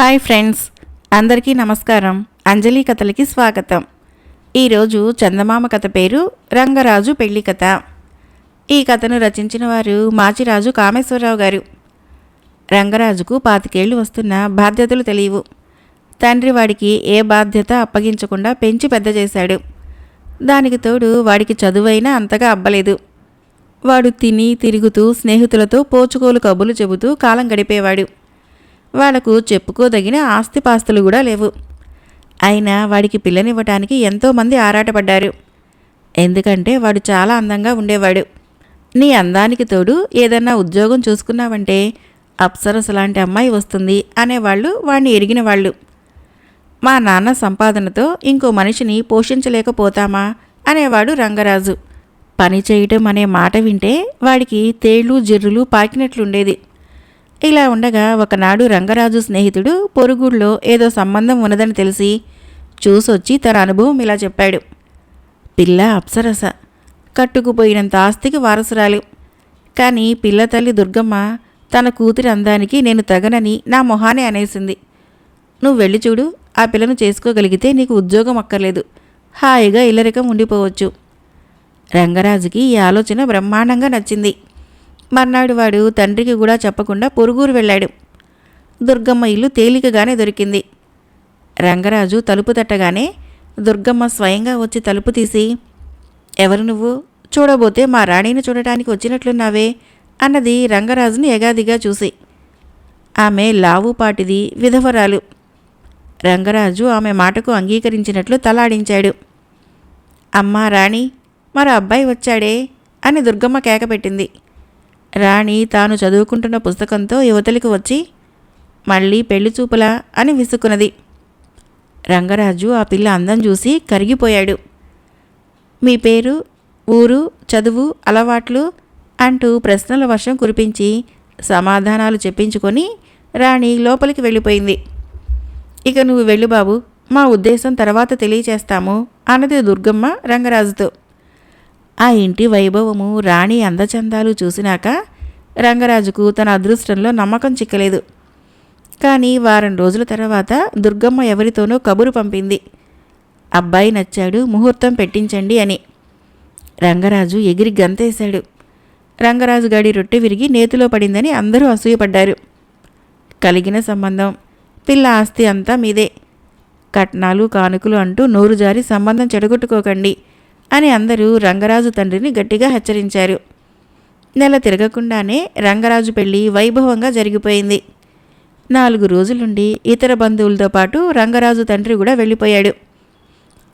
Hi friends అందరికీ నమస్కారం. అంజలి కథలకి స్వాగతం. ఈరోజు చందమామ కథ పేరు రంగరాజు పెళ్ళి కథ. ఈ కథను రచించిన వారు మాచిరాజు కామేశ్వరరావు గారు. రంగరాజుకు పాతికేళ్ళు వస్తున్న బాధ్యతలు తెలియవు. తండ్రి వాడికి ఏ బాధ్యత అప్పగించకుండా పెంచి పెద్ద చేశాడు. దానికి తోడు వాడికి చదువైనా అంతగా అబ్బలేదు. వాడు తిని తిరుగుతూ స్నేహితులతో పోచుకోలు కబులు చెబుతూ కాలం గడిపేవాడు. వాళ్ళకు చెప్పుకోదగిన ఆస్తిపాస్తులు కూడా లేవు. అయినా వాడికి పిల్లనివ్వటానికి ఎంతోమంది ఆరాటపడ్డారు. ఎందుకంటే వాడు చాలా అందంగా ఉండేవాడు. నీ అందానికి తోడు ఏదన్నా ఉద్యోగం చూసుకున్నావంటే అప్సరస లాంటి అమ్మాయి వస్తుంది అనేవాళ్ళు వాడిని ఎరిగిన వాళ్ళు. మా నాన్న సంపాదనతో ఇంకో మనిషిని పోషించలేకపోతామా అనేవాడు రంగరాజు. పని చేయటం అనే మాట వింటే వాడికి తేళ్ళు జిర్రులు పాకినట్లుండేది. ఇలా ఉండగా ఒకనాడు రంగరాజు స్నేహితుడు పొరుగుళ్ళో ఏదో సంబంధం ఉన్నదని తెలిసి చూసొచ్చి తన అనుభవం ఇలా చెప్పాడు. పిల్ల అప్సరస. కట్టుకుపోయినంత ఆస్తికి వారసురాలు. కానీ పిల్ల తల్లి దుర్గమ్మ తన కూతురి అందానికి నేను తగనని నా మొహానే అనేసింది. నువ్వు వెళ్ళి చూడు ఆ పిల్లను చేసుకోగలిగితే నీకు ఉద్యోగం అక్కర్లేదు. హాయిగా ఇల్లరికం ఉండిపోవచ్చు. రంగరాజుకి ఈ ఆలోచన బ్రహ్మాండంగా నచ్చింది. మర్నాడు వాడు తండ్రికి కూడా చెప్పకుండా పొరుగురు వెళ్ళాడు. దుర్గమ్మ ఇల్లు తేలికగానే దొరికింది. రంగరాజు తలుపు తట్టగానే దుర్గమ్మ స్వయంగా వచ్చి తలుపు తీసి ఎవరు నువ్వు? చూడబోతే మా రాణిని చూడటానికి వచ్చినట్లున్నావే అన్నది రంగరాజుని ఎగాదిగా చూసి. ఆమె లావుపాటిది విధవరాలు. రంగరాజు ఆమె మాటకు అంగీకరించినట్లు తలాడించాడు. అమ్మా రాణి మరో అబ్బాయి వచ్చాడే అని దుర్గమ్మ కేకపెట్టింది. రాణి తాను చదువుకుంటున్న పుస్తకంతో యువతలకు వచ్చి మళ్ళీ పెళ్ళి చూపులా? అని విసుక్కున్నది. రంగరాజు ఆ పిల్ల అందం చూసి కరిగిపోయాడు. మీ పేరు ఊరు చదువు అలవాట్లు? అంటూ ప్రశ్నల వర్షం కురిపించి సమాధానాలు చెప్పించుకొని రాణి లోపలికి వెళ్ళిపోయింది. ఇక నువ్వు వెళ్ళు బాబు మా ఉద్దేశం తర్వాత తెలియచేస్తాము అన్నది దుర్గమ్మ రంగరాజుతో. ఆ ఇంటి వైభవము రాణి అందచందాలు చూసినాక రంగరాజుకు తన అదృష్టంలో నమ్మకం చిక్కలేదు. కానీ వారం రోజుల తర్వాత దుర్గమ్మ ఎవరితోనో కబురు పంపింది. అబ్బాయి నచ్చాడు ముహూర్తం పెట్టించండి అని. రంగరాజు ఎగిరి గంతేశాడు. రంగరాజు గాడి రొట్టె విరిగి నేతిలో పడిందని అందరూ అసూయపడ్డారు. కలిగిన సంబంధం పిల్ల ఆస్తి అంతా మీదే. కట్నాలు కానుకలు అంటూ నోరు జారి సంబంధం చెడగొట్టుకోకండి. అని అందరూ రంగరాజు తండ్రిని గట్టిగా హెచ్చరించారు. నెల తిరగకుండానే రంగరాజు పెళ్ళి వైభవంగా జరిగిపోయింది. నాలుగు రోజులుండి ఇతర బంధువులతో పాటు రంగరాజు తండ్రి కూడా వెళ్ళిపోయాడు.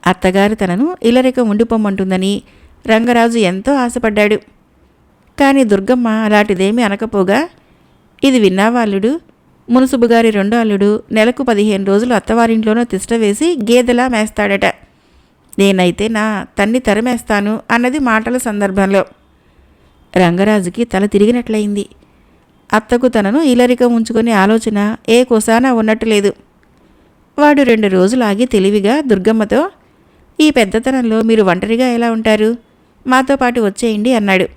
అత్తగారు తనను ఇలరిక ఉండిపోమంటుందని రంగరాజు ఎంతో ఆశపడ్డాడు. కానీ దుర్గమ్మ అలాంటిదేమీ అనకపోగా ఇది విన్నావాళ్ళుడు మునుసుబుగారి రెండో అల్లుడు నెలకు పదిహేను రోజులు అత్తవారింట్లోనో తిష్ట వేసి గేదెలా మేస్తాడట. నేనైతే నా తన్ని తరిమేస్తాను అన్నది మాటల సందర్భంలో రంగరాజుకి తల తిరిగినట్లయింది. అత్తకు తనను ఇలరిక ఉంచుకునే ఆలోచన ఏ కొసానా ఉన్నట్టు లేదు వాడు రెండు రోజులు ఆగి తెలివిగా దుర్గమ్మతో ఈ పెద్దతనంలో మీరు ఒంటరిగా ఎలా ఉంటారు? మాతో పాటు వచ్చేయండి అన్నాడు.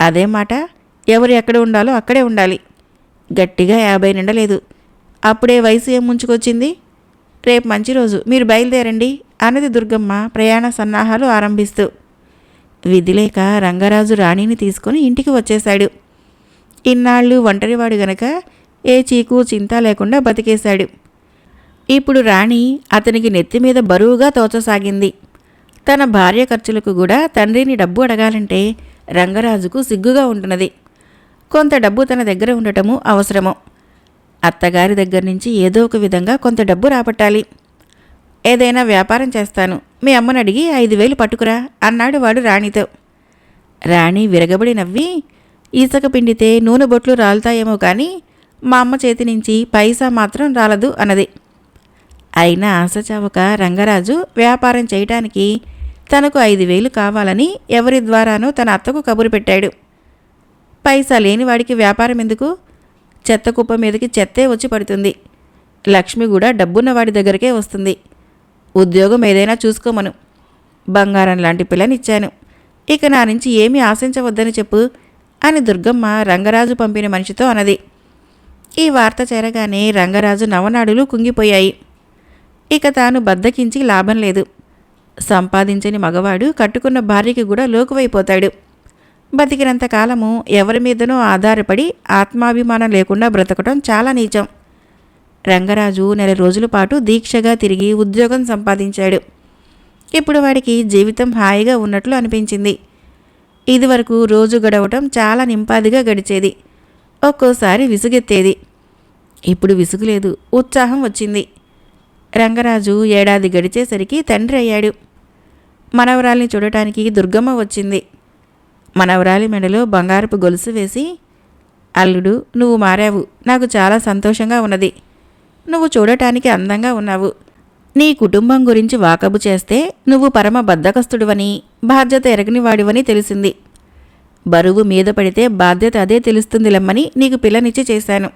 అదే మాట ఎవరు ఎక్కడ ఉండాలో అక్కడే ఉండాలి. గట్టిగా యాభై నిండలేదు. అప్పుడే వయసు ఏం ముంచుకొచ్చింది? రేపు మంచి రోజు. మీరు బయలుదేరండి. అన్నది దుర్గమ్మ ప్రయాణ సన్నాహాలు ఆరంభిస్తూ. విధిలేక రంగరాజు రాణిని తీసుకొని ఇంటికి వచ్చేశాడు. ఇన్నాళ్ళు ఒంటరివాడు గనక ఏ చీకు చింత లేకుండా బతికేశాడు. ఇప్పుడు రాణి అతనికి నెత్తి మీద బరువుగా తోచసాగింది. తన భార్య ఖర్చులకు కూడా తండ్రిని డబ్బు అడగాలంటే రంగరాజుకు సిగ్గుగా ఉంటున్నది. కొంత డబ్బు తన దగ్గర ఉండటము అవసరము. అత్తగారి దగ్గర నుంచి ఏదో ఒక విధంగా కొంత డబ్బు రాబట్టాలి. ఏదైనా వ్యాపారం చేస్తాను. మీ అమ్మని అడిగి ఐదు వేలు పట్టుకురా అన్నాడు వాడు రాణితో. రాణి విరగబడి నవ్వి ఈసక పిండితే నూనె బొట్లు రాలుతాయేమో కానీ మా అమ్మ చేతి నుంచి పైసా మాత్రం రాలదు అన్నది. అయినా ఆశ చావక రంగరాజు వ్యాపారం చేయటానికి తనకు ఐదు వేలు కావాలని ఎవరి ద్వారానో తన అత్తకు కబురు పెట్టాడు. పైసా లేని వాడికి వ్యాపారం ఎందుకు? చెత్త కుప్ప మీదకి చెత్తే వచ్చి పడుతుంది. లక్ష్మి కూడా డబ్బున్న వాడి దగ్గరకే వస్తుంది. ఉద్యోగం ఏదైనా చూసుకోమను. బంగారం లాంటి పిల్లనిచ్చాను ఇక నా నుంచి ఏమీ ఆశించవద్దని చెప్పు అని దుర్గమ్మ రంగరాజు పంపిన మనిషితో అన్నది. ఈ వార్త చేరగానే రంగరాజు నవనాడులు కుంగిపోయాయి. ఇక తాను బద్దకించి లాభం లేదు. సంపాదించని మగవాడు కట్టుకున్న భార్యకి కూడా లోకువైపోతాడు. బతికినంత కాలము ఎవరి మీదనో ఆధారపడి ఆత్మాభిమానం లేకుండా బ్రతకడం చాలా నీచం. రంగరాజు నెల రోజుల పాటు దీక్షగా తిరిగి ఉద్యోగం సంపాదించాడు. ఇప్పుడు వాడికి జీవితం హాయిగా ఉన్నట్లు అనిపించింది. ఇదివరకు రోజు గడవటం చాలా నింపాదిగా గడిచేది. ఒక్కోసారి విసుగెత్తేది. ఇప్పుడు విసుగులేదు ఉత్సాహం వచ్చింది. రంగరాజు ఏడాది గడిచేసరికి తండ్రి అయ్యాడు. మనవరాల్ని చూడటానికి దుర్గమ్మ వచ్చింది. మనవరాలి మెడలో బంగారపు గొలుసు వేసి అల్లుడు నువ్వు మారావు. నాకు చాలా సంతోషంగా ఉన్నది. నువ్వు చూడటానికి అందంగా ఉన్నావు. నీ కుటుంబం గురించి వాకబు చేస్తే నువ్వు పరమ బద్ధకస్తుడివని బాధ్యత ఎరగనివాడివని తెలిసింది. బరువు మీద పడితే బాధ్యత అదే తెలుస్తుందిలమ్మని నీకు పిల్లనిచ్చి చేశాను.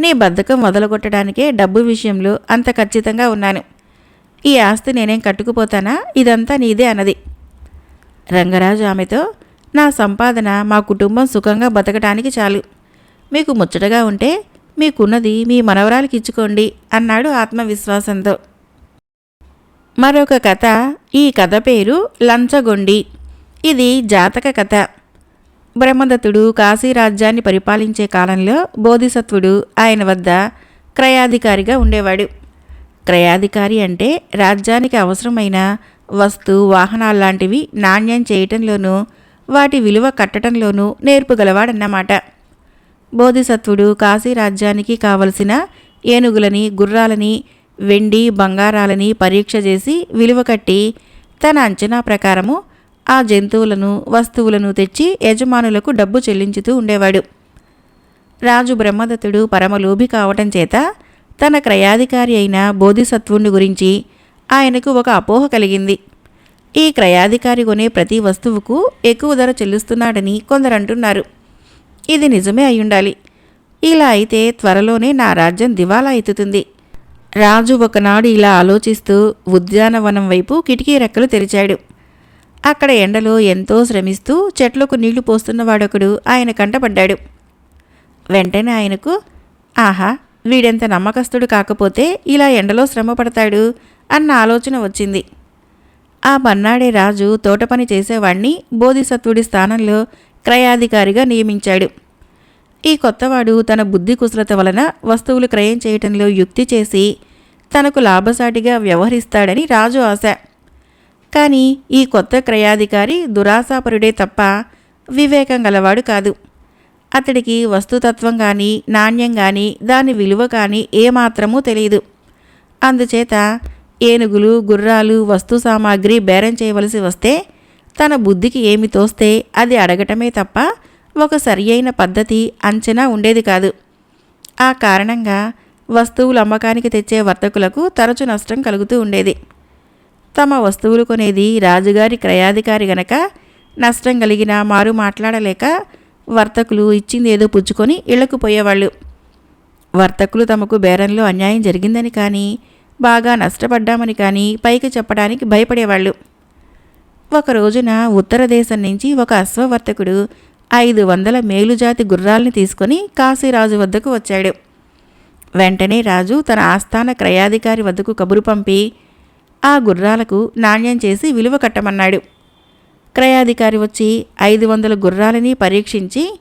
నీ బద్ధకం వదలగొట్టడానికే డబ్బు విషయంలో అంత ఖచ్చితంగా ఉన్నాను. ఈ ఆస్తి నేనేం కట్టుకుపోతానా? ఇదంతా నీదే అన్నది. రంగరాజు ఆమెతో నా సంపాదన మా కుటుంబం సుఖంగా బతకటానికి చాలు. మీకు ముచ్చటగా ఉంటే మీకున్నది మీ మనవరాలకి ఇచ్చుకోండి అన్నాడు ఆత్మవిశ్వాసంతో. మరొక కథ ఈ కథ పేరు లంచగొండి. ఇది జాతక కథ. బ్రహ్మదత్తుడు కాశీరాజ్యాన్ని పరిపాలించే కాలంలో బోధిసత్వుడు ఆయన వద్ద క్రయాధికారిగా ఉండేవాడు. క్రయాధికారి అంటే రాజ్యానికి అవసరమైన వస్తు వాహనాలు లాంటివి నాణ్యం చేయటంలోనూ వాటి విలువ కట్టడంలోనూ నేర్పుగలవాడన్నమాట. బోధిసత్వుడు కాశీ రాజ్యానికి కావలసిన ఏనుగులని గుర్రాలని వెండి బంగారాలని పరీక్ష చేసి విలువ కట్టి తన అంచనా ప్రకారము ఆ జంతువులను వస్తువులను తెచ్చి యజమానులకు డబ్బు చెల్లించుతూ ఉండేవాడు. రాజు బ్రహ్మదత్తుడు పరమలోభి కావటం చేత తన క్రయాధికారి అయిన బోధిసత్వుని గురించి ఆయనకు ఒక అపోహ కలిగింది. ఈ క్రయాధికారి కొనే ప్రతి వస్తువుకు ఎక్కువ ధర చెల్లిస్తున్నాడని కొందరు అంటున్నారు ఇది నిజమే అయ్యుండాలి. ఇలా అయితే త్వరలోనే నా రాజ్యం దివాలా ఎత్తుతుంది. రాజు ఒకనాడు ఇలా ఆలోచిస్తూ ఉద్యానవనం వైపు కిటికీ రెక్కలు తెరిచాడు. అక్కడ ఎండలో ఎంతో శ్రమిస్తూ చెట్లకు నీళ్ళు పోస్తున్నవాడొకడు ఆయన కంటపడ్డాడు. వెంటనే ఆయనకు ఆహా వీడెంత నమ్మకస్తుడు కాకపోతే ఇలా ఎండలో శ్రమ పడతాడు అన్న ఆలోచన వచ్చింది. ఆ మన్నాడే రాజు తోటపని చేసేవాణ్ణి బోధిసత్వుడి స్థానంలో క్రయాధికారిగా నియమించాడు. ఈ కొత్తవాడు తన బుద్ధి కుశలత వలన వస్తువులు క్రయం చేయటంలో యుక్తి చేసి తనకు లాభసాటిగా వ్యవహరిస్తాడని రాజు ఆశ. కానీ ఈ కొత్త క్రయాధికారి దురాశాపరుడే తప్ప వివేకం గలవాడు కాదు. అతడికి వస్తుతత్వం కానీ నాణ్యం కానీ దాని విలువ కానీ ఏమాత్రమూ తెలియదు. అందుచేత ఏనుగులు గుర్రాలు వస్తు సామాగ్రి బేరం చేయవలసి వస్తే తన బుద్ధికి ఏమి తోస్తే అది అడగటమే తప్ప ఒక సరి అయిన పద్ధతి అంచనా ఉండేది కాదు. ఆ కారణంగా వస్తువులు అమ్మకానికి తెచ్చే వర్తకులకు తరచు నష్టం కలుగుతూ ఉండేది. తమ వస్తువులు కొనేది రాజుగారి క్రయాధికారి గనక నష్టం కలిగిన మారు మాట్లాడలేక వర్తకులు ఇచ్చింది ఏదో పుచ్చుకొని ఇళ్ళకు పోయేవాళ్ళు. వర్తకులు తమకు బేరంలో అన్యాయం జరిగిందని కానీ బాగా నష్టపడ్డామని కానీ పైకి చెప్పడానికి భయపడేవాళ్ళు. ఒక రోజున ఉత్తర దేశం నుంచి ఒక అశ్వవర్తకుడు ఐదు వందల మేలుజాతి గుర్రాల్ని తీసుకొని కాశీరాజు వద్దకు వచ్చాడు. వెంటనే రాజు తన ఆస్థాన క్రయాధికారి వద్దకు కబురు పంపి ఆ గుర్రాలకు నాణ్యం చేసి విలువ కట్టమన్నాడు. క్రయాధికారి వచ్చి ఐదు వందల గుర్రాలని పరీక్షించి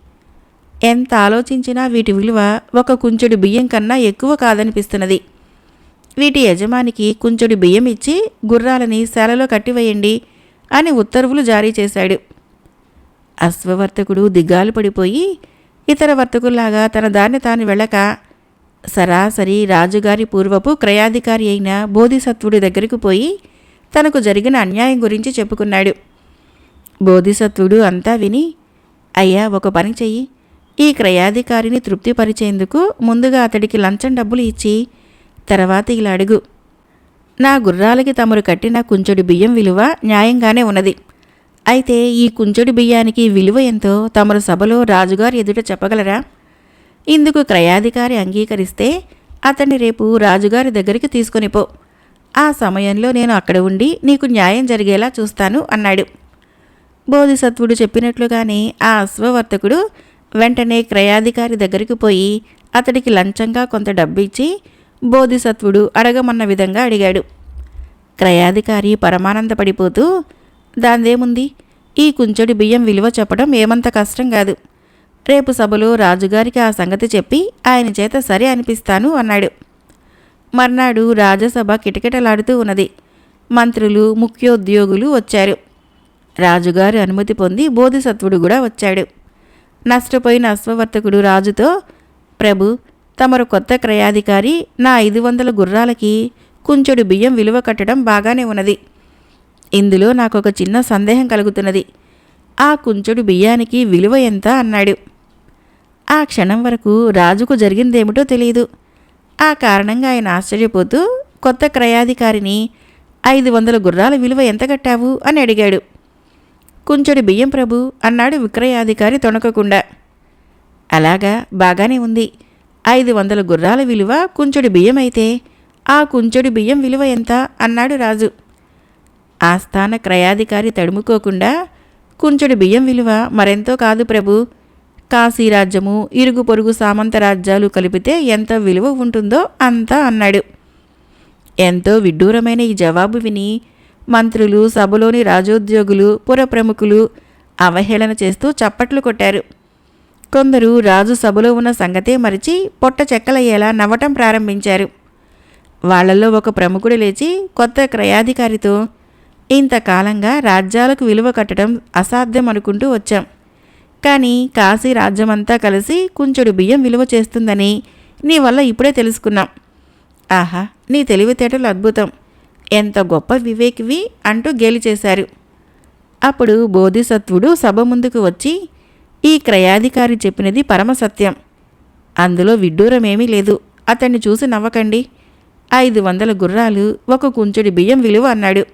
ఎంత ఆలోచించినా వీటి విలువ ఒక కుంచెడు బియ్యం కన్నా ఎక్కువ కాదనిపిస్తున్నది. వీటి యజమానికి కుంచెడు బియ్యం ఇచ్చి గుర్రాలని శాలలో కట్టివేయండి అని ఉత్తర్వులు జారీ చేశాడు. అశ్వవర్తకుడు దిగ్గాలు పడిపోయి ఇతర వర్తకుల్లాగా తన దాన్ని తాను వెళ్ళక సరాసరి రాజుగారి పూర్వపు క్రయాధికారి అయిన బోధిసత్వుడి దగ్గరికి పోయి తనకు జరిగిన అన్యాయం గురించి చెప్పుకున్నాడు. బోధిసత్వుడు అంతా విని అయ్యా ఒక పని చెయ్యి. ఈ క్రయాధికారిని తృప్తిపరిచేందుకు ముందుగా అతడికి లంచం డబ్బులు ఇచ్చి తర్వాత ఇలా అడుగు. నా గుర్రాలకి తమరు కట్టిన కుంచెడు బియ్యం విలువ న్యాయంగానే ఉన్నది. అయితే ఈ కుంచెడు బియ్యానికి విలువ ఎంతో తమరు సభలో రాజుగారి ఎదుట చెప్పగలరా? ఇందుకు క్రయాధికారి అంగీకరిస్తే అతన్ని రేపు రాజుగారి దగ్గరికి తీసుకొని పో. ఆ సమయంలో నేను అక్కడ ఉండి నీకు న్యాయం జరిగేలా చూస్తాను అన్నాడు. బోధిసత్వుడు చెప్పినట్లుగానే ఆ అశ్వవర్తకుడు వెంటనే క్రయాధికారి దగ్గరికి పోయి అతడికి లంచంగా కొంత డబ్బిచ్చి బోధిసత్వుడు అడగమన్న విధంగా అడిగాడు. క్రయాధికారి పరమానందపడిపోతూ దాందేముంది? ఈ కుంచెడు బియ్యం విలువ చెప్పడం ఏమంత కష్టం కాదు. రేపు సభలో రాజుగారికి ఆ సంగతి చెప్పి ఆయన చేత సరే అనిపిస్తాను అన్నాడు. మర్నాడు రాజసభ కిటకిటలాడుతూ ఉన్నది. మంత్రులు ముఖ్యోద్యోగులు వచ్చారు. రాజుగారు అనుమతి పొంది బోధిసత్వుడు కూడా వచ్చాడు. నష్టపోయిన అశ్వవర్తకుడు రాజుతో ప్రభు తమరు కొత్త క్రయాధికారి నా ఐదు వందల గుర్రాలకి కుంచెడు బియ్యం విలువ కట్టడం బాగానే ఉన్నది. ఇందులో నాకు ఒక చిన్న సందేహం కలుగుతున్నది. ఆ కుంచెడు బియ్యానికి విలువ ఎంత? అన్నాడు. ఆ క్షణం వరకు రాజుకు జరిగిందేమిటో తెలియదు ఆ కారణంగా ఆయన ఆశ్చర్యపోతూ కొత్త క్రయాధికారిని ఐదు వందల గుర్రాల విలువ ఎంత కట్టావు? అని అడిగాడు. కుంచెడు బియ్యం ప్రభు అన్నాడు విక్రయాధికారి తొణకకుండా. అలాగా బాగానే ఉంది. ఐదు వందల గుర్రాల విలువ కుంచెడు బియ్యం అయితే ఆ కుంచెడు బియ్యం విలువ ఎంత? అన్నాడు రాజు. ఆస్థాన క్రయాధికారి తడుముకోకుండా కుంచెడు బియ్యం విలువ మరెంతో కాదు ప్రభు. కాశీరాజ్యము ఇరుగు పొరుగు సామంత రాజ్యాలు కలిపితే ఎంత విలువ ఉంటుందో అంతా అన్నాడు. ఎంతో విడ్డూరమైన ఈ జవాబు విని మంత్రులు సభలోని రాజోద్యోగులు పురప్రముఖులు అవహేళన చేస్తూ చప్పట్లు కొట్టారు. కొందరు రాజు సభలో ఉన్న సంగతే మరిచి పొట్ట చెక్కలయ్యేలా నవ్వటం ప్రారంభించారు. వాళ్ళల్లో ఒక ప్రముఖుడు లేచి కొత్త క్రయాధికారితో ఇంతకాలంగా రాజ్యాలకు విలువ కట్టడం అసాధ్యం అనుకుంటూ వచ్చాం. కానీ కాశీ రాజ్యమంతా కలిసి కుంచెడు బియ్యం విలువ చేస్తుందని నీ వల్ల ఇప్పుడే తెలుసుకున్నాం. ఆహా నీ తెలివితేటలు అద్భుతం. ఎంత గొప్ప వివేకివి అంటూ గేలి చేశారు. అప్పుడు బోధిసత్వుడు సభ ముందుకు వచ్చి ఈ క్రయాధికారి చెప్పినది పరమసత్యం అందులో విడ్డూరమేమీ లేదు. అతన్ని చూసి నవ్వకండి. ఐదు వందల గుర్రాలు ఒక కుంచెడి బియ్యం విలువ అన్నాడు.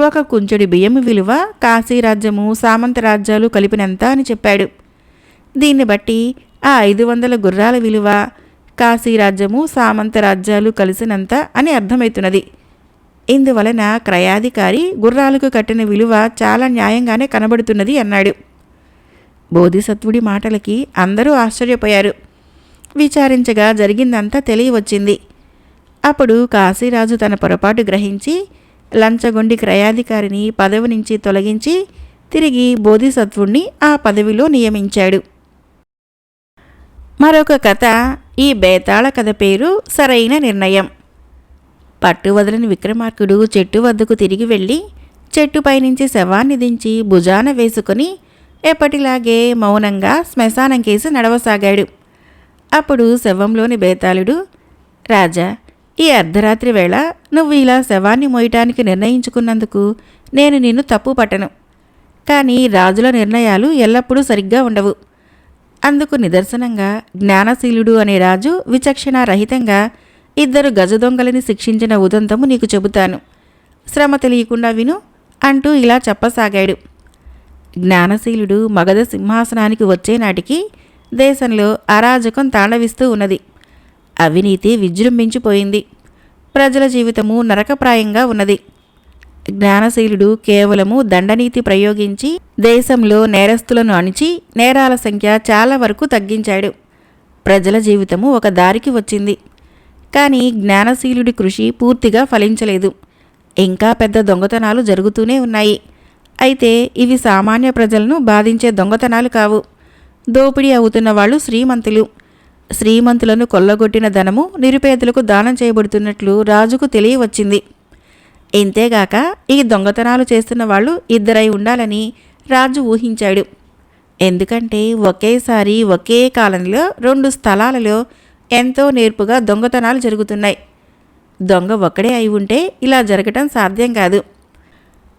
ఒక కుంచెడి బియ్యం విలువ కాశీరాజ్యము సామంత రాజ్యాలు కలిపినంత అని చెప్పాడు. దీన్ని బట్టి ఆ ఐదు వందల గుర్రాల విలువ కాశీరాజ్యము సామంత రాజ్యాలు కలిసినంత అని అర్థమవుతున్నది. ఇందువలన క్రయాధికారి గుర్రాలకు కట్టిన విలువ చాలా న్యాయంగానే కనబడుతున్నది అన్నాడు. బోధిసత్వుడి మాటలకి అందరూ ఆశ్చర్యపోయారు. విచారించగా జరిగిందంతా తెలియవచ్చింది. అప్పుడు కాశీరాజు తన పొరపాటు గ్రహించి లంచగొండి క్రయాధికారిని పదవి నుంచి తొలగించి తిరిగి బోధిసత్వుణ్ణి ఆ పదవిలో నియమించాడు. మరొక కథ ఈ బేతాళ కథ పేరు సరైన నిర్ణయం. పట్టువదలని విక్రమార్కుడు చెట్టు వద్దకు తిరిగి వెళ్ళి చెట్టుపై నుంచి శవాన్ని దించి భుజాన వేసుకుని ఎప్పటిలాగే మౌనంగా శ్మశానం కేసి నడవసాగాడు. అప్పుడు శవంలోని బేతాళుడు రాజా ఈ అర్ధరాత్రి వేళ నువ్వు ఇలా శవాన్ని మోయటానికి నిర్ణయించుకున్నందుకు నేను నిన్ను తప్పు పట్టను. కానీ రాజుల నిర్ణయాలు ఎల్లప్పుడూ సరిగ్గా ఉండవు. అందుకు నిదర్శనంగా జ్ఞానశీలుడు అనే రాజు విచక్షణ రహితంగా ఇద్దరు గజదొంగలని శిక్షించిన ఉదంతము నీకు చెబుతాను. శ్రమ తెలియకుండా విను అంటూ ఇలా చెప్పసాగాడు. జ్ఞానశీలుడు మగధ సింహాసనానికి వచ్చే నాటికి దేశంలో అరాజకం తాండవిస్తూ ఉన్నది. అవినీతి విజృంభించిపోయింది. ప్రజల జీవితము నరకప్రాయంగా ఉన్నది. జ్ఞానశీలుడు కేవలము దండనీతి ప్రయోగించి దేశంలో నేరస్తులను అణిచి నేరాల సంఖ్య చాలా వరకు తగ్గించాడు. ప్రజల జీవితము ఒక దారికి వచ్చింది. కానీ జ్ఞానశీలుడి కృషి పూర్తిగా ఫలించలేదు. ఇంకా పెద్ద దొంగతనాలు జరుగుతూనే ఉన్నాయి. అయితే ఇవి సామాన్య ప్రజలను బాధించే దొంగతనాలు కావు. దోపిడీ అవుతున్న వాళ్ళు శ్రీమంతులు. శ్రీమంతులను కొల్లగొట్టిన ధనము నిరుపేదలకు దానం చేయబడుతున్నట్లు రాజుకు తెలియవచ్చింది. ఇంతేగాక ఈ దొంగతనాలు చేస్తున్న వాళ్ళు ఇద్దరై ఉండాలని రాజు ఊహించాడు. ఎందుకంటే ఒకేసారి ఒకే కాలంలో రెండు స్థలాలలో ఎంతో నేర్పుగా దొంగతనాలు జరుగుతున్నాయి. దొంగ ఒక్కడే అయి ఉంటే ఇలా జరగటం సాధ్యం కాదు.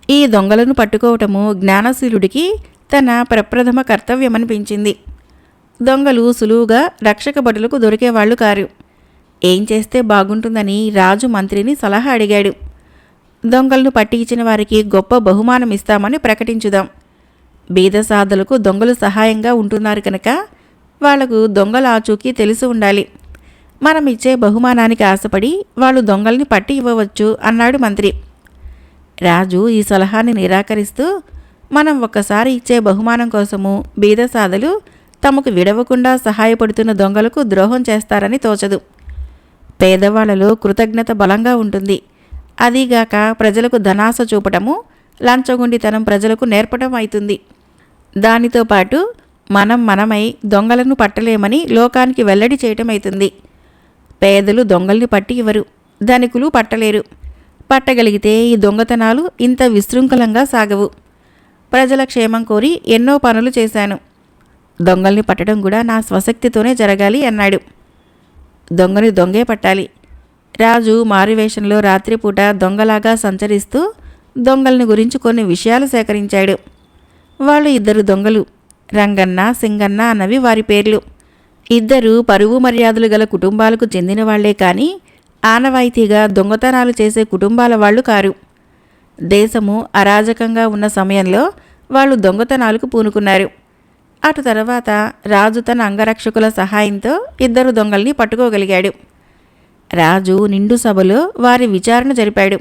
ఈ దొంగలను పట్టుకోవటము జ్ఞానశీలుడికి తన ప్రప్రథమ కర్తవ్యమనిపించింది దొంగలు సులువుగా రక్షక భటులకు దొరికేవాళ్ళు కారు. ఏం చేస్తే బాగుంటుందని రాజు మంత్రిని సలహా అడిగాడు. దొంగలను పట్టి ఇచ్చిన వారికి గొప్ప బహుమానం ఇస్తామని ప్రకటించుదాం. బీద సాధులకు దొంగలు సహాయంగా ఉంటున్నారు కనుక వాళ్ళకు దొంగల ఆచూకీ తెలిసి ఉండాలి. మనం ఇచ్చే బహుమానానికి ఆశపడి వాళ్ళు దొంగల్ని పట్టి ఇవ్వవచ్చు అన్నాడు మంత్రి. రాజు ఈ సలహాని నిరాకరిస్తూ మనం ఒక్కసారి ఇచ్చే బహుమానం కోసము బీద సాధలు తమకు విడవకుండా సహాయపడుతున్న దొంగలకు ద్రోహం చేస్తారని తోచదు. పేదవాళ్ళలో కృతజ్ఞత బలంగా ఉంటుంది. అదీగాక ప్రజలకు ధనాశ చూపటము లంచగుండితనం ప్రజలకు నేర్పటం అవుతుంది దానితో పాటు మనం మనమై దొంగలను పట్టలేమని లోకానికి వెల్లడి చేయటం అవుతుంది పేదలు దొంగల్ని పట్టి ఇవ్వరు ధనికులు పట్టలేరు. పట్టగలిగితే ఈ దొంగతనాలు ఇంత విశృంఖలంగా సాగవు. ప్రజల క్షేమం కోరి ఎన్నో పనులు చేశాను. దొంగల్ని పట్టడం కూడా నా స్వశక్తితోనే జరగాలి అన్నాడు. దొంగని దొంగే పట్టాలి. రాజు మారువేషంలో రాత్రిపూట దొంగలాగా సంచరిస్తూ దొంగల్ని గురించి కొన్ని విషయాలు సేకరించాడు. వాళ్ళు ఇద్దరు దొంగలు. రంగన్న సింగన్న అన్నవి వారి పేర్లు. ఇద్దరు పరువు మర్యాదలు గల కుటుంబాలకు చెందిన వాళ్ళే కానీ ఆనవాయితీగా దొంగతనాలు చేసే కుటుంబాల వాళ్ళు కారు. దేశము అరాజకంగా ఉన్న సమయంలో వాళ్ళు దొంగతనాలకు పూనుకున్నారు. అటు తర్వాత రాజు తన అంగరక్షకుల సహాయంతో ఇద్దరు దొంగల్ని పట్టుకోగలిగాడు. రాజు నిండు సభలో వారి విచారణ జరిపాడు.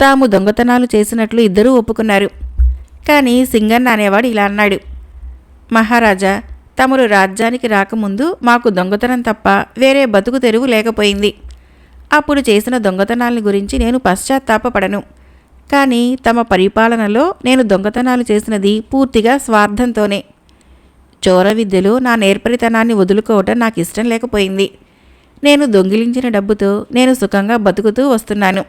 తాము దొంగతనాలు చేసినట్లు ఇద్దరూ ఒప్పుకున్నారు. కానీ సింగన్న అనేవాడు ఇలా అన్నాడు. మహారాజా తమరు రాజ్యానికి రాకముందు మాకు దొంగతనం తప్ప వేరే బతుకు తెరువు లేకపోయింది. అప్పుడు చేసిన దొంగతనాలను గురించి నేను పశ్చాత్తాపపడను. కానీ తమ పరిపాలనలో నేను దొంగతనాలు చేసినది పూర్తిగా స్వార్థంతోనే. చోర విద్యలో నా నేర్పరితనాన్ని వదులుకోవటం నాకు ఇష్టం లేకపోయింది. నేను దొంగిలించిన డబ్బుతో నేను సుఖంగా బతుకుతూ వస్తున్నాను.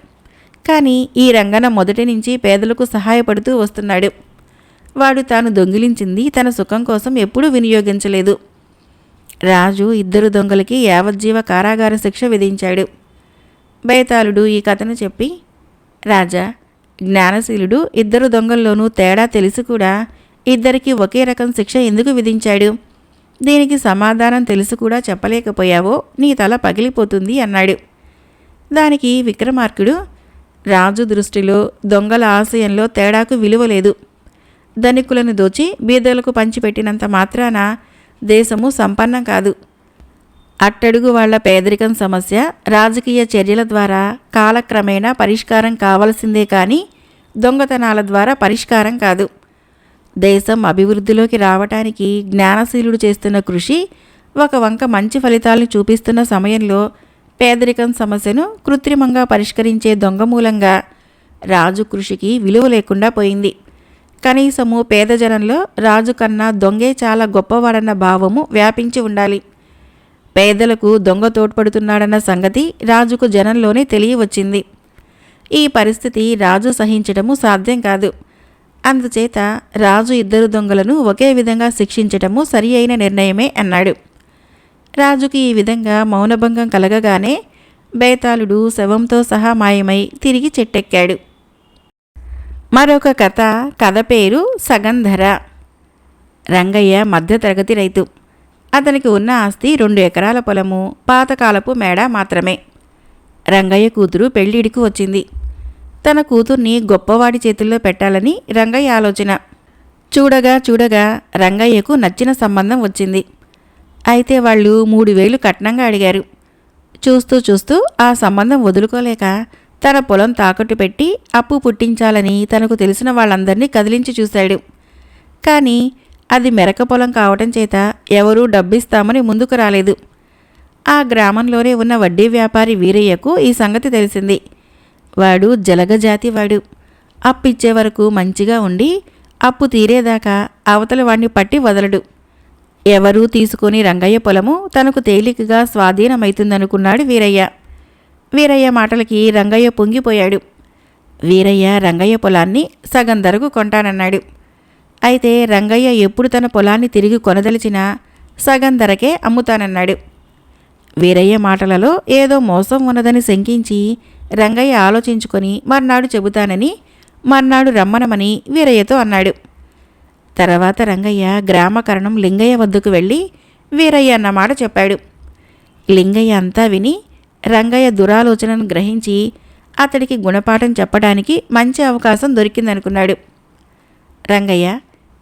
కానీ ఈ రంగన మొదటి నుంచి పేదలకు సహాయపడుతూ వస్తున్నాడు. వాడు తాను దొంగిలించింది తన సుఖం కోసం ఎప్పుడూ వినియోగించలేదు. రాజు ఇద్దరు దొంగలకి యావజ్జీవ కారాగార శిక్ష విధించాడు. బేతాళుడు ఈ కథను చెప్పి రాజా జ్ఞానశీలుడు ఇద్దరు దొంగల్లోనూ తేడా తెలిసి కూడా ఇద్దరికి ఒకే రకం శిక్ష ఎందుకు విధించాడు? దీనికి సమాధానం తెలుసు కూడా చెప్పలేకపోయావో నీ తల పగిలిపోతుంది అన్నాడు. దానికి విక్రమార్కుడు రాజు దృష్టిలో దొంగల ఆశయంలో తేడాకు విలువ లేదు. ధనికులను దోచి బీదలకు పంచిపెట్టినంత మాత్రాన దేశము సంపన్నం కాదు. అట్టడుగు వాళ్ళ పేదరికం సమస్య రాజకీయ చర్యల ద్వారా కాలక్రమేణా పరిష్కారం కావలసిందే కానీ దొంగతనాల ద్వారా పరిష్కారం కాదు. దేశం అభివృద్ధిలోకి రావటానికి జ్ఞానశీలుడు చేస్తున్న కృషి ఒక వంక మంచి ఫలితాలను చూపిస్తున్న సమయంలో పేదరికం సమస్యను కృత్రిమంగా పరిష్కరించే దొంగ మూలంగా రాజు కృషికి విలువ లేకుండా పోయింది. కనీసము పేద జనంలో రాజు కన్నా దొంగే చాలా గొప్పవాడన్న భావము వ్యాపించి ఉండాలి. పేదలకు దొంగ తోడ్పడుతున్నాడన్న సంగతి రాజుకు జనంలోనే తెలియవచ్చింది. ఈ పరిస్థితి రాజు సహించటము సాధ్యం కాదు. అందుచేత రాజు ఇద్దరు దొంగలను ఒకే విధంగా శిక్షించటము సరి అయిన నిర్ణయమే అన్నాడు. రాజుకి ఈ విధంగా మౌనభంగం కలగగానే బేతాళుడు శవంతో సహా మాయమై తిరిగి చెట్టెక్కాడు. మరొక కథ కథ పేరు సగంధర. రంగయ్య మధ్యతరగతి రైతు. అతనికి ఉన్న ఆస్తి రెండు ఎకరాల పొలము పాతకాలపు మేడ మాత్రమే. రంగయ్య కూతురు పెళ్ళిడికి వచ్చింది. తన కూతుర్ని గొప్పవాడి చేతుల్లో పెట్టాలని రంగయ్య ఆలోచన. చూడగా చూడగా రంగయ్యకు నచ్చిన సంబంధం వచ్చింది. అయితే వాళ్ళు మూడు వేలు కట్నంగా అడిగారు. చూస్తూ చూస్తూ ఆ సంబంధం వదులుకోలేక తన పొలం తాకట్టు పెట్టి అప్పు పుట్టించాలని తనకు తెలిసిన వాళ్ళందరినీ కదిలించి చూశాడు. కానీ అది మెరక పొలం కావటం చేత ఎవరూ డబ్బిస్తామని ముందుకు రాలేదు. ఆ గ్రామంలోనే ఉన్న వడ్డీ వ్యాపారి వీరయ్యకు ఈ సంగతి తెలిసింది. వాడు జలగజాతి వాడు అప్పిచ్చే వరకు మంచిగా ఉండి అప్పు తీరేదాకా అవతల వాణ్ణి పట్టి వదలడు. ఎవరూ తీసుకుని రంగయ్య పొలము తనకు తేలికగా స్వాధీనమైతుందనుకున్నాడు వీరయ్య. వీరయ్య మాటలకి రంగయ్య పొంగిపోయాడు. వీరయ్య రంగయ్య పొలాన్ని సగం ధరకు కొంటానన్నాడు. అయితే రంగయ్య ఎప్పుడు తన పొలాన్ని తిరిగి కొనదలిచినా సగం ధరకే అమ్ముతానన్నాడు. వీరయ్య మాటలలో ఏదో మోసం ఉన్నదని శంకించి రంగయ్య ఆలోచించుకొని మర్నాడు చెబుతానని మర్నాడు రమ్మనమని వీరయ్యతో అన్నాడు. తర్వాత రంగయ్య గ్రామకరణం లింగయ్య వద్దకు వెళ్ళి వీరయ్య అన్నమాట చెప్పాడు. లింగయ్య అంతా విని రంగయ్య దురాలోచనను గ్రహించి అతడికి గుణపాఠం చెప్పడానికి మంచి అవకాశం దొరికిందనుకున్నాడు. రంగయ్య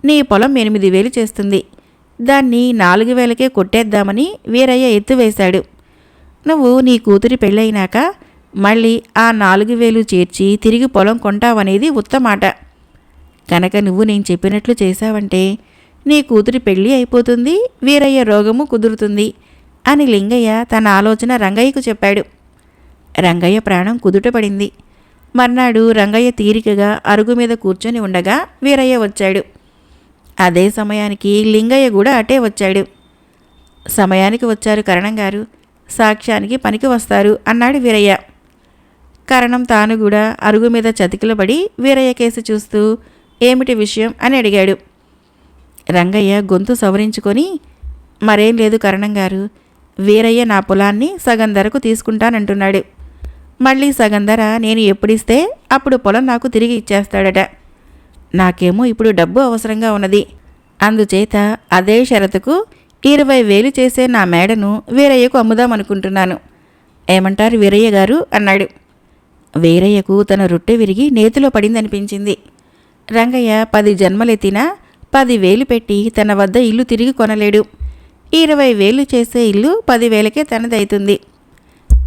నీ పొలం ఎనిమిది వేలు చేస్తుంది. దాన్ని నాలుగు వేలకే కొట్టేద్దామని వీరయ్య ఎత్తువేశాడు నువ్వు నీ కూతురి పెళ్ళైనాక మళ్ళీ ఆ నాలుగు వేలు చేర్చి తిరిగి పొలం కొంటావనేది ఉత్తమాట. కనుక నువ్వు నేను చెప్పినట్లు చేశావంటే నీ కూతురి పెళ్ళి అయిపోతుంది వీరయ్య రోగము కుదురుతుంది అని లింగయ్య తన ఆలోచన రంగయ్యకు చెప్పాడు. రంగయ్య ప్రాణం కుదుటపడింది. మర్నాడు రంగయ్య తీరికగా అరుగు మీద కూర్చొని ఉండగా వీరయ్య వచ్చాడు. అదే సమయానికి లింగయ్య కూడా అటే వచ్చాడు. సమయానికి వచ్చారు కరణం గారు. సాక్ష్యానికి పనికి వస్తారు అన్నాడు వీరయ్య. కరణం తాను కూడా అరుగు మీద చతికిలబడి వీరయ్య కేసు చూస్తూ ఏమిటి విషయం? అని అడిగాడు. రంగయ్య గొంతు సవరించుకొని మరేం లేదు కరణం గారు. వీరయ్య నా పొలాన్ని సగం ధరకు తీసుకుంటానంటున్నాడు. మళ్ళీ సగం ధర నేను ఎప్పుడిస్తే అప్పుడు పొలం నాకు తిరిగి ఇచ్చేస్తాడట. నాకేమో ఇప్పుడు డబ్బు అవసరంగా ఉన్నది. అందుచేత అదే షరతుకు ఇరవై వేలు చేసే నా మేడను వీరయ్యకు అమ్ముదామనుకుంటున్నాను ఏమంటారు వీరయ్య గారు? అన్నాడు. వీరయ్యకు తన రొట్టె విరిగి నేతిలో పడిందనిపించింది. రంగయ్య పది జన్మలెత్తినా పది వేలు పెట్టి తన వద్ద ఇల్లు తిరిగి కొనలేడు. ఇరవై వేలు చేసే ఇల్లు పదివేలకే తనదైతుంది.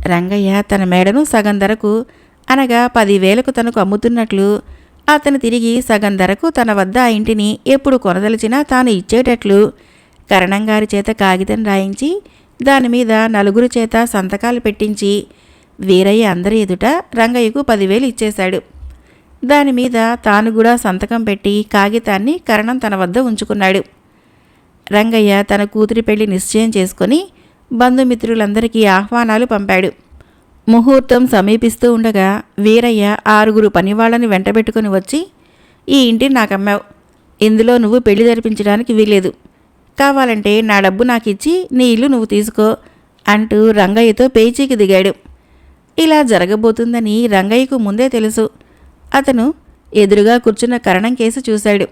రంగయ్య తన మేడను సగం ధరకు అనగా పదివేలకు తనకు అమ్ముతున్నట్లు అతను తిరిగి సగం ధరకు తన వద్ద ఆ ఇంటిని ఎప్పుడు కొనదలిచినా తాను ఇచ్చేటట్లు. కరణంగారి చేత కాగితం రాయించి దాని మీద నలుగురు చేత సంతకాలు పెట్టించి వీరయ్య అందరి ఎదుట రంగయ్యకు పదివేలు ఇచ్చేశాడు. దాని మీద తాను కూడా సంతకం పెట్టి కాగితాన్ని కరణం తన వద్ద ఉంచుకున్నాడు. రంగయ్య తన కూతురి పెళ్ళి నిశ్చయం చేసుకొని బంధుమిత్రులందరికీ ఆహ్వానాలు పంపాడు. ముహూర్తం సమీపిస్తూ ఉండగా వీరయ్య ఆరుగురు పనివాళ్ళని వెంటబెట్టుకుని వచ్చి ఈ ఇంటిని నాకమ్మావు. ఇందులో నువ్వు పెళ్ళి జరిపించడానికి వీలేదు కావాలంటే నా డబ్బు నాకు ఇచ్చి నీ ఇల్లు నువ్వు తీసుకో అంటూ రంగయ్యతో పేచీకి దిగాడు. ఇలా జరగబోతుందని రంగయ్యకు ముందే తెలుసు. అతను ఎదురుగా కూర్చున్న కరణం కేసు చూశాడు.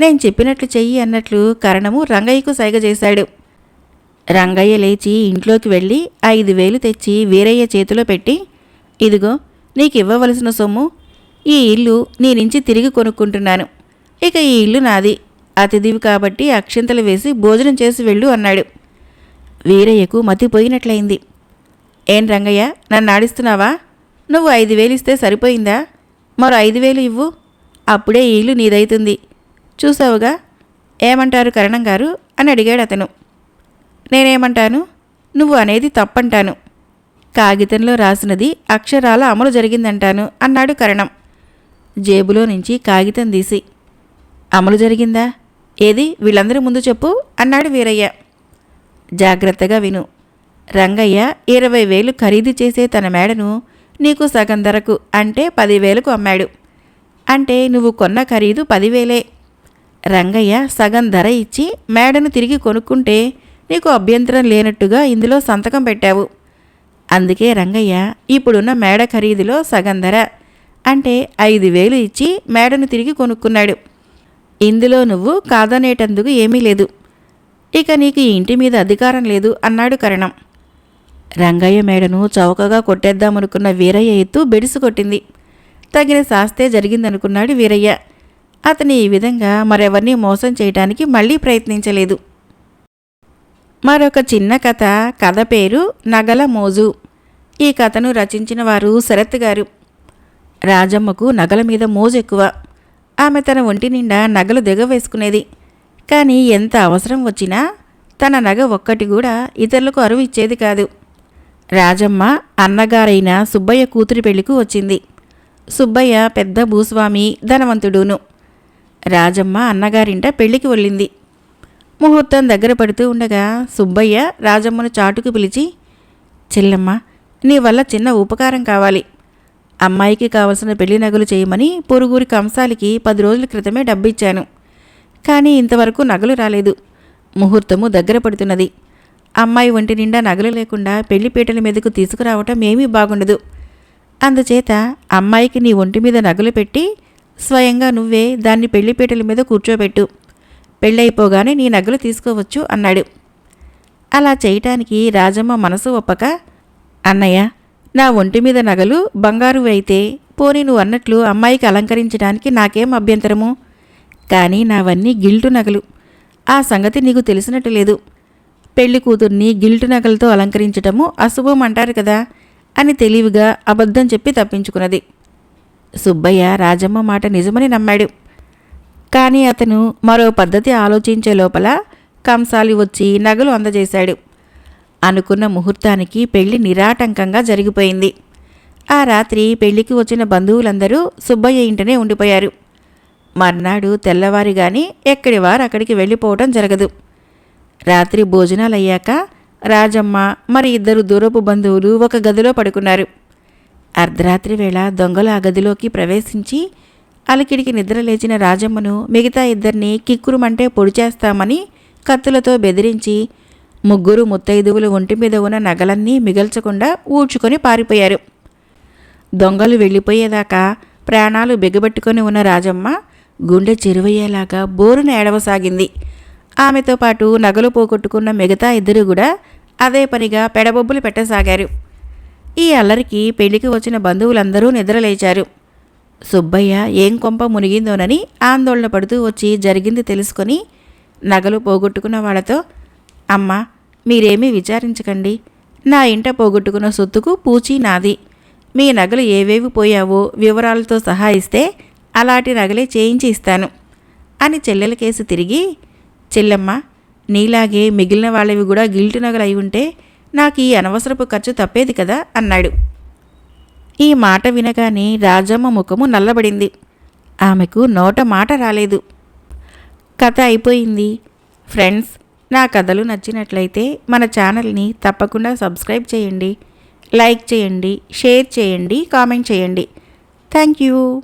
నేను చెప్పినట్లు చెయ్యి అన్నట్లు కరణము రంగయ్యకు సైగ చేశాడు. రంగయ్య లేచి ఇంట్లోకి వెళ్ళి ఐదు వేలు తెచ్చి వీరయ్య చేతిలో పెట్టి ఇదిగో నీకు ఇవ్వవలసిన సొమ్ము. ఈ ఇల్లు నీ నుంచి తిరిగి కొనుక్కుంటున్నాను. ఇక ఈ ఇల్లు నాది. అతిథివి కాబట్టి అక్షింతలు వేసి భోజనం చేసి వెళ్ళు అన్నాడు. వీరయ్యకు మతిపోయినట్లయింది ఏం రంగయ్య నన్ను ఆడిస్తున్నావా? నువ్వు ఐదు వేలు ఇస్తే సరిపోయిందా? మరో ఐదు వేలు ఇవ్వు. అప్పుడే ఈ ఇల్లు నీదైతుంది. చూసావుగా? ఏమంటారు కరణం గారు? అని అడిగాడు అతను నేనేమంటాను? నువ్వు అనేది తప్పంటాను. కాగితంలో రాసినది అక్షరాల అమలు జరిగిందంటాను అన్నాడు కరణం. జేబులో నుంచి కాగితం తీసి. అమలు జరిగిందా? ఏది? వీళ్ళందరి ముందు చెప్పు అన్నాడు వీరయ్య. జాగ్రత్తగా విను. రంగయ్య ఇరవై వేలు ఖరీదు చేసే తన మేడను నీకు సగం ధరకు అంటే పదివేలకు అమ్మాడు. అంటే నువ్వు కొన్న ఖరీదు పదివేలే. రంగయ్య సగం ధర ఇచ్చి మేడను తిరిగి కొనుక్కుంటే నీకు అభ్యంతరం లేనట్టుగా ఇందులో సంతకం పెట్టావు. అందుకే రంగయ్య ఇప్పుడున్న మేడ ఖరీదులో సగం ధర అంటే ఐదు వేలు ఇచ్చి మేడను తిరిగి కొనుక్కున్నాడు. ఇందులో నువ్వు కాదనేటందుకు ఏమీ లేదు. ఇక నీకు ఈ ఇంటి మీద అధికారం లేదు అన్నాడు కరణం. రంగయ్య మేడను చౌకగా కొట్టేద్దామనుకున్న వీరయ్య ఎత్తు బెడిసి కొట్టింది. తగిన శాస్తే జరిగిందనుకున్నాడు వీరయ్య. అతని ఈ విధంగా మరెవరిని మోసం చేయడానికి మళ్ళీ ప్రయత్నించలేదు. మరొక చిన్న కథ. కథ పేరు నగల మోజు ఈ కథను రచించిన వారు శరత్ గారు. రాజమ్మకు నగల మీద మోజు ఎక్కువ. ఆమె తన ఒంటి నిండా నగలు దిగవేసుకునేది. కానీ ఎంత అవసరం వచ్చినా తన నగ ఒక్కటి కూడా ఇతరులకు అరువు ఇచ్చేది కాదు. రాజమ్మ అన్నగారైన సుబ్బయ్య కూతురి పెళ్ళికి వచ్చింది. సుబ్బయ్య పెద్ద భూస్వామి ధనవంతుడును. రాజమ్మ అన్నగారింట పెళ్ళికి వెళ్ళింది. ముహూర్తం దగ్గర పడుతూ ఉండగా సుబ్బయ్య రాజమ్మను చాటుకు పిలిచి చెల్లమ్మ నీ వల్ల చిన్న ఉపకారం కావాలి. అమ్మాయికి కావలసిన పెళ్ళి నగలు చేయమని పొరుగురి కంసాలికి పది రోజుల క్రితమే డబ్బిచ్చాను. కానీ ఇంతవరకు నగలు రాలేదు. ముహూర్తము దగ్గర పడుతున్నది. అమ్మాయి ఒంటి నిండా నగలు లేకుండా పెళ్ళిపీటల మీదకు తీసుకురావటం ఏమీ బాగుండదు. అందుచేత అమ్మాయికి నీ ఒంటి మీద నగలు పెట్టి స్వయంగా నువ్వే దాన్ని పెళ్ళిపీటల మీద కూర్చోబెట్టు. పెళ్ళైపోగానే నీ నగలు తీసుకోవచ్చు అన్నాడు. అలా చేయటానికి రాజమ్మ మనసు ఒప్పక అన్నయ్య నా ఒంటి మీద నగలు బంగారు అయితే పోనీ నువ్వు అన్నట్లు అమ్మాయికి అలంకరించడానికి నాకేం అభ్యంతరము? కానీ నావన్నీ గిల్టు నగలు. ఆ సంగతి నీకు తెలిసినట్టు లేదు. పెళ్ళి కూతుర్ని గిల్టు నగలతో అలంకరించటము అశుభం అంటారు కదా అని తెలివిగా అబద్ధం చెప్పి తప్పించుకున్నది. సుబ్బయ్య రాజమ్మ మాట నిజమని నమ్మాడు. కానీ అతను మరో పద్ధతి ఆలోచించే లోపల కంసాలి వచ్చి నగలు అందజేశాడు. అనుకున్న ముహూర్తానికి పెళ్ళి నిరాటంకంగా జరిగిపోయింది. ఆ రాత్రి పెళ్ళికి వచ్చిన బంధువులందరూ సుబ్బయ్య ఇంటనే ఉండిపోయారు. మర్నాడు తెల్లవారి కానీ ఎక్కడి వారు అక్కడికి వెళ్ళిపోవటం జరగదు. రాత్రి భోజనాలయ్యాక రాజమ్మ మరి ఇద్దరు దూరపు బంధువులు ఒక గదిలో పడుకున్నారు. అర్ధరాత్రి వేళ దొంగలు ఆ గదిలోకి ప్రవేశించి అలికిడికి నిద్ర లేచిన రాజమ్మను మిగతా ఇద్దరిని కిక్కురుమంటే పొడి చేస్తామని కత్తులతో బెదిరించి ముగ్గురు ముత్తైదువులు ఒంటి మీద ఉన్న నగలన్నీ మిగల్చకుండా ఊడ్చుకొని పారిపోయారు. దొంగలు వెళ్ళిపోయేదాకా ప్రాణాలు బిగబెట్టుకొని ఉన్న రాజమ్మ గుండె చెరువయ్యేలాగా బోరున ఏడవసాగింది. ఆమెతో పాటు నగలు పోగొట్టుకున్న మిగతా ఇద్దరు కూడా అదే పనిగా పెడబొబ్బులు పెట్టసాగారు. ఈ అల్లరికి పెళ్ళికి వచ్చిన బంధువులందరూ నిద్రలేచారు. సుబ్బయ్య ఏం కొంప మునిగిందోనని ఆందోళన పడుతూ వచ్చి జరిగింది తెలుసుకొని నగలు పోగొట్టుకున్న వాళ్ళతో అమ్మ మీరేమీ విచారించకండి. నా ఇంట పోగొట్టుకున్న సొత్తుకు పూచీ నాది. మీ నగలు ఏవేవి పోయావో వివరాలతో సహా ఇస్తే అలాంటి నగలే చేయించి ఇస్తాను అని చెల్లెల కేసు తిరిగి చెల్లెమ్మ నీలాగే మిగిలిన వాళ్ళవి కూడా గిల్టు నగలు అయి ఉంటే నాకు ఈ అనవసరపు ఖర్చు తప్పేది కదా అన్నాడు. ఈ మాట వినగానే రాజమ్మ ముఖము నల్లబడింది. ఆమెకు నోట మాట రాలేదు. కథ అయిపోయింది. ఫ్రెండ్స్ నా కథలు నచ్చినట్లయితే మన ఛానల్ని తప్పకుండా సబ్స్క్రైబ్ చేయండి. లైక్ చేయండి షేర్ చేయండి కామెంట్ చేయండి. Thank you.